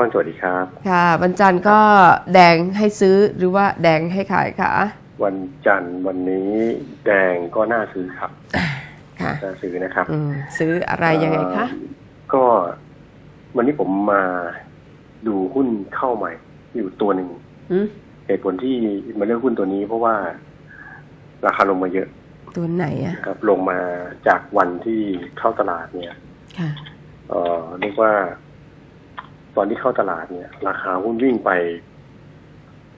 ม่อนสวัสดีครับ ค่ะ วันจันทร์ก็แดงให้ซื้อหรือว่าแดงให้ขายค่ะวันจันทร์วันนี้แดงก็น่าซื้อครับค่ะน่าซื้อนะครับอืมซื้ออะไรยังไงคะเอ่อก็วันนี้ผมมาดูหุ้นเข้าใหม่ อยู่ตัวหนึ่งอืมเหตุผลที่มาเลือกหุ้นตัวนี้เพราะว่า ราคาลงมาเยอะ ตัวไหนอะนะครับ ลงมาจากวันที่เข้าตลาดเนี่ย ค่ะเอ่อเรียกว่า ตอนที่เข้าตลาดเนี่ย ราคาหุ้นวิ่งไป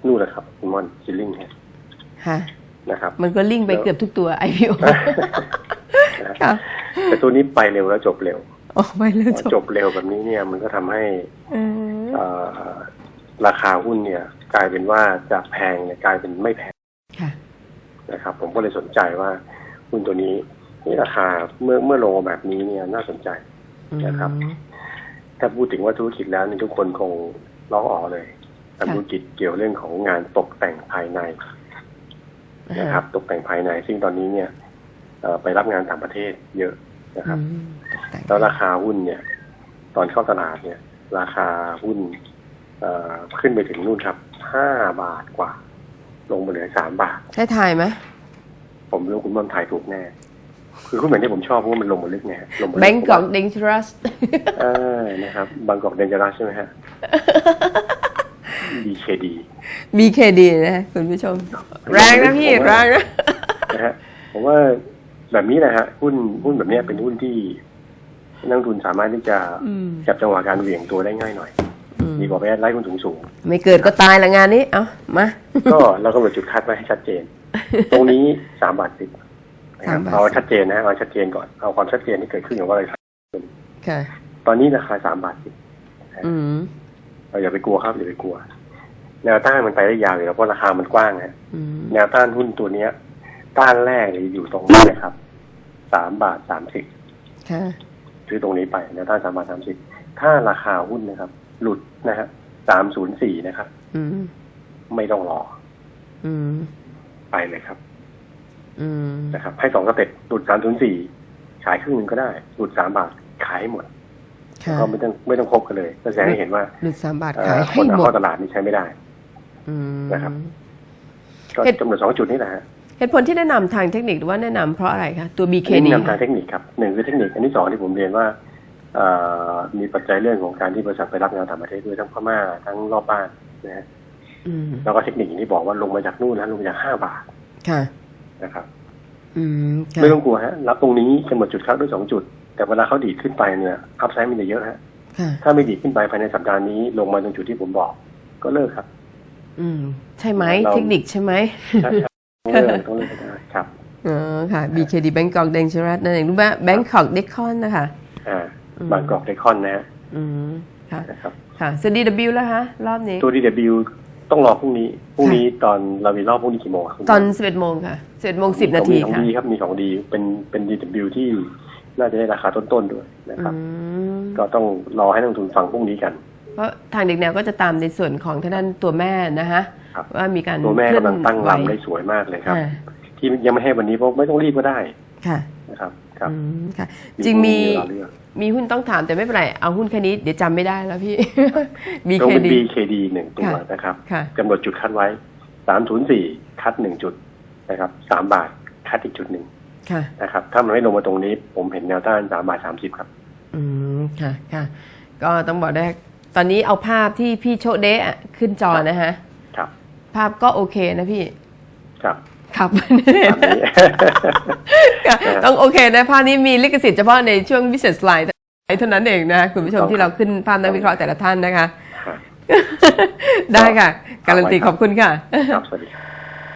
นู่นแหละครับคุณม่อนซิลลิงค่ะนะครับ มันก็ลิงก์ไปเกือบทุกตัว IPO ค่ะแต่ตัวนี้ไปเร็วแล้วจบเร็วโอ้ไม่เลือกพอจจบบเร็วแบบนี้เนี่ย มันก็ทำให้เออเอ่อราคาหุ้นเนี่ย กลายเป็นว่าจากแพงเนี่ยกลายเป็นไม่แพงค่ะนะครับ ผมก็เลยสนใจว่าหุ้นตัวนี้นี่ราคาเมื่อเมื่อลงมาแบบนี้เนี่ยน่าสนใจนะครับ ถ้าพูดถึงว่าธุรกิจแล้วเนี่ยทุกคนคงร้องอ๋อเลยทำธุรกิจเกี่ยวเรื่องของงานตกแต่งภายในนะครับตกแต่งภายใน ซึ่งตอนนี้เนี่ยเอ่อไปรับงานต่างประเทศเยอะนะครับอืมแต่งแล้วราคาหุ้นเนี่ย ตอนเข้าตลาดเนี่ย ราคาหุ้นเอ่อขึ้นไปถึงนู่นครับห้าบาทกว่า ลงมาเหลือสามบาทให้ถ่ายไหมผมรู้คุณม่อนถ่ายถูกแน่ คือหุ้นแบบนี้ผมชอบเพราะว่ามันลงมาลึกไงฮะลงมาลึแบงก์กอกเดงทรัสเออนะครับบางกอกเดนจารัสใช่ไหมฮะ BKD BKD นะคุณผู้ชม แรงนะพี่แรงนะนะฮะผมว่าแบบนี้แหละฮะหุ้นหุ้นแบบเนี้ยเป็นหุ้นที่ นักลงทุนสามารถที่จะอืมจับจังหวะการเหวี่ยงตัวได้ง่ายหน่อยอืมดีกว่าไปไล่หุ้นสูงสูงๆไม่เกิดก็ตายละงานนี้ เอามา ก็เรากำหนดจุดคัดไว้ให้ชัดเจน ตรงนี้สามบาทสิบ เอาชัดเจนนะเอาชัดเจนก่อนเอาความชัดเจนที่เกิดขึ้นกับว่าอะไรครับค่ะตอนนี้ราคาสามบาทสิบอืมเราอย่าไปกลัวครับอย่าไปกลัว แนวต้านมันไปได้ยาวอยู่แล้วเพราะราคามันกว้างนะอืมแนวต้านหุ้นตัวเนี้ย ต้านแรกเลยอยู่ตรงนี้นะครับสามบาทสามสิบค่ะซื้อตรงนี้ไปแนวต้านสามบาทสามสิบถ้าราคาหุ้นนะครับ หลุดนะฮะสามศูนย์สี่นะครับอืมไม่ต้องรออืมไปเลยครับอืม นะครับให้สองสเต็ปหลุดสามศูนย์สี่ขายครึ่งหนึ่งก็ได้หลุดสามบาทขายให้หมดค่ะก็ไม่ต้องไม่ต้องครบกันเลยก็แสดงให้เห็นว่าหลุดสามบาทเอ่ขายอคให้นเอาหมดเข้าตลาดนี่ใช้ไม่ได้อืมนะครับก็เหตุจำนวนสองจุดนี้แหละฮะเหตุผลที่แนะนำทางเทคนิคหรือว่าแนะนำเพราะอะไรคะตัวอัน BKD นี้นำทางเทคนิคครับหนึ่งคือเทคนิคอันที่สองที่ผมเรียนว่าเอ่อมีปัจจัยเรื่องของการที่บริษัทไปรับงานต่างประเทศด้วยทั้งพม่าทั้งรอบบ้านนะฮะอืมแล้วก็เทคนิคอย่างที่บอกว่าลงมาจากนู่นนะลงมาจากห้าบาทค่ะ นะครับอืมค่ะไม่ต้องกลัวฮะ รับตรงนี้กำหนดจุดคัดด้วยสองจุด แต่เวลาเขาดีดขึ้นไปเนี่ยอัพไซด์มันจะเยอะฮะค่ะถ้าไม่ดีดขึ้นไปภายในสัปดาห์นี้ลงมาตรงจุดที่ผมบอก ก็เลิกครับ อืม ใช่ไหมเราเทคนิคใช่ไหไหมใช่ครับต้องเลิกต้องเลิกให้ได้ครับอ๋อค่ะ BKD Bangkok Dangerous นั่นเองรู้ไหม Bangkok Decon นะคะอ่าอืมบางกอกไดคอนนะฮะอืมค่ะนะครับค่ะส DW แล้วฮะ รอบนี้ ตัว DW ต้องรอพรุ่งนี้พรุ่งนี้ตอนเรามีรอบพรุ่งนี้กี่โมงครับตอน11โมงค่ะ11โมง10นาทีมีของค่ะดีครับมีของดีเป็นเป็น DW ที่น่าจะได้ราคาต้นๆด้วยนะครับอืมก็ต้องรอให้นักลงทุนฟังพรุ่งนี้กัน เพราะทางเด็กแนวก็จะตามในส่วนของทางด้านตัวแม่นะคะครับว่ามีการตัวแม่เคลื่อนกำลังตั้งไหวลำได้สวยมากเลยครับอ่าที่ยังไม่ให้วันนี้เพราะไม่ต้องรีบก็ได้ค่ะนะครับ ครับอืมค่ะ จริงมีเวลาเลือกมีหุ้นต้องถามแต่ไม่เป็นไร เอาหุ้นแค่นี้เดี๋ยวจำไม่ได้แล้วพี่ตรงเป็น BKD BKD หนึ่งตัวค่ะนะครับค่ะกำหนดจุดคัดไว้304คัดหนึ่งจุดนะครับ3บาทคัดอีกจุดหนึ่งค่ะนะครับ ถ้ามันไม่ลงมาตรงนี้ ผมเห็นแนวต้าน3บาท30ครับ อืมค่ะค่ะก็ต้องบอกได้ตอนนี้เอาภาพที่พี่โชเดะขึ้นจอนะฮะครับ ภาพก็โอเคนะพี่ ครับ ครับตามนี้ค่ะต้องโอเคนะภาพนี้มีลิขสิทธิ์เฉพาะในช่วง business line เท่านั้นเองนะคุณผู้ชมต้องที่เราขึ้นภาพนักวิเคราะห์แต่ละท่านนะคะครับได้ค่ะ การันตีขอบคุณค่ะ